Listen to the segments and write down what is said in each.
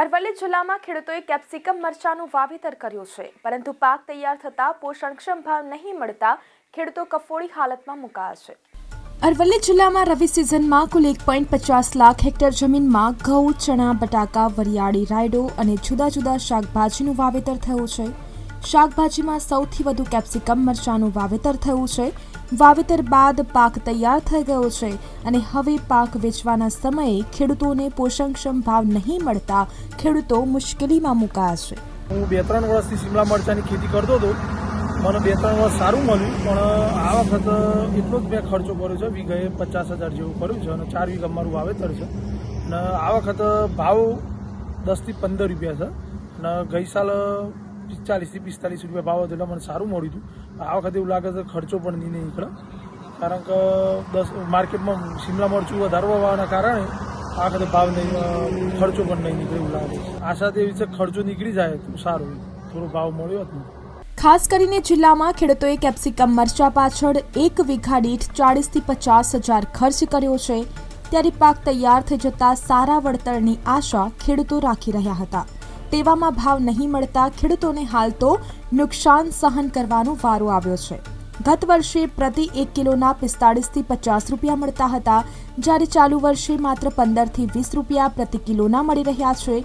અરવલ્લી જિલ્લામાં ખેડૂતોએ કેપ્સિકમ મરચાનું વાવેતર કર્યું છે, પરંતુ પાક તૈયાર થતાં પોષણક્ષમ ભાવ નહીં મળતા ખેડૂતો કફોડી હાલતમાં મુકાયા છે. અરવલ્લી જિલ્લામાં રવિ સિઝનમાં કુલ એક પોઈન્ટ પચાસ લાખ હેક્ટર જમીનમાં ઘઉં, ચણા, બટાકા, વરિયાળી, રાયડો અને જુદા જુદા શાકભાજીનું વાવેતર થયું છે. શાકભાજીમાં સૌથી વધુ કેપ્સિકમ મરચાંનું વાવેતર થયું છે. વાવેતર બાદ પાક તૈયાર થઈ ગયો છે અને હવે પાક વેચવાના સમયે ખેડૂતોને પોષણક્ષમ ભાવ નહીં મળતા ખેડૂતો મુશ્કેલીમાં મુકાયા છે. હું બે ત્રણ વર્ષથી શિમલા મરચાંની ખેતી કરતો હતો. મને બે ત્રણ વર્ષ સારું મળ્યું, પણ આ વખત એટલો જ મેં ખર્ચો કર્યો છે, વીઘાએ પચાસ હજાર જેવું કર્યું છે અને ચાર વીઘા મારું વાવેતર છે. અને આ વખત ભાવ દસથી પંદર રૂપિયા છે. અને ગઈ સાલ ચાલીસથી પિસ્તાલીસ રૂપિયા ભાવ હતો એટલે મને સારું મળ્યું હતું. આ વખતે એવું લાગે છે ખર્ચો પણ નહીં નીકળે કારણ કે, દસ, માર્કેટમાં શિમલા મરચું વધારો હોવાના કારણે આ વખતે ભાવ નહીં ખર્ચો પણ નહીં નીકળે એવું લાગે છે. આશા તો એવી છે ખર્ચો નીકળી જાય તો સારું થોડો ભાવ મળ્યો હતો. ખાસ કરીને જિલ્લામાં ખેડૂતોએ કેપ્સિકમ મરચા પાછળ એક વીઘા દીઠ ચાળીસથી પચાસ હજાર ખર્ચ કર્યો છે. ત્યારે પાક તૈયાર થઈ જતા સારા વળતરની આશા ખેડૂતો રાખી રહ્યા હતા. તેવામાં ભાવ નહીં મળતા ખેડૂતોને હાલ તો નુકસાન સહન કરવાનો વારો આવ્યો છે. ગત વર્ષે પ્રતિ એક કિલોના પિસ્તાળીસથી પચાસ રૂપિયા મળતા હતા. જ્યારે ચાલુ વર્ષે માત્ર પંદરથી વીસ રૂપિયા પ્રતિ કિલોના મળી રહ્યા છે.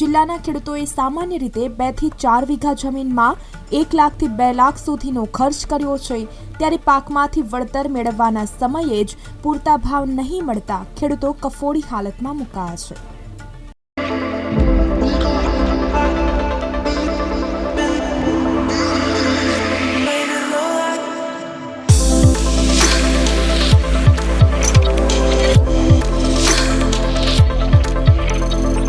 જિલ્લાના ખેડૂતોએ સામાન્ય રીતે બેથી ચાર વીઘા જમીનમાં એક લાખથી બે લાખ સુધીનો ખર્ચ કર્યો છે. ત્યારે પાકમાંથી વળતર મેળવવાના સમયે જ પૂરતા ભાવ નહીં મળતા ખેડૂતો કફોડી હાલતમાં મુકાયા છે.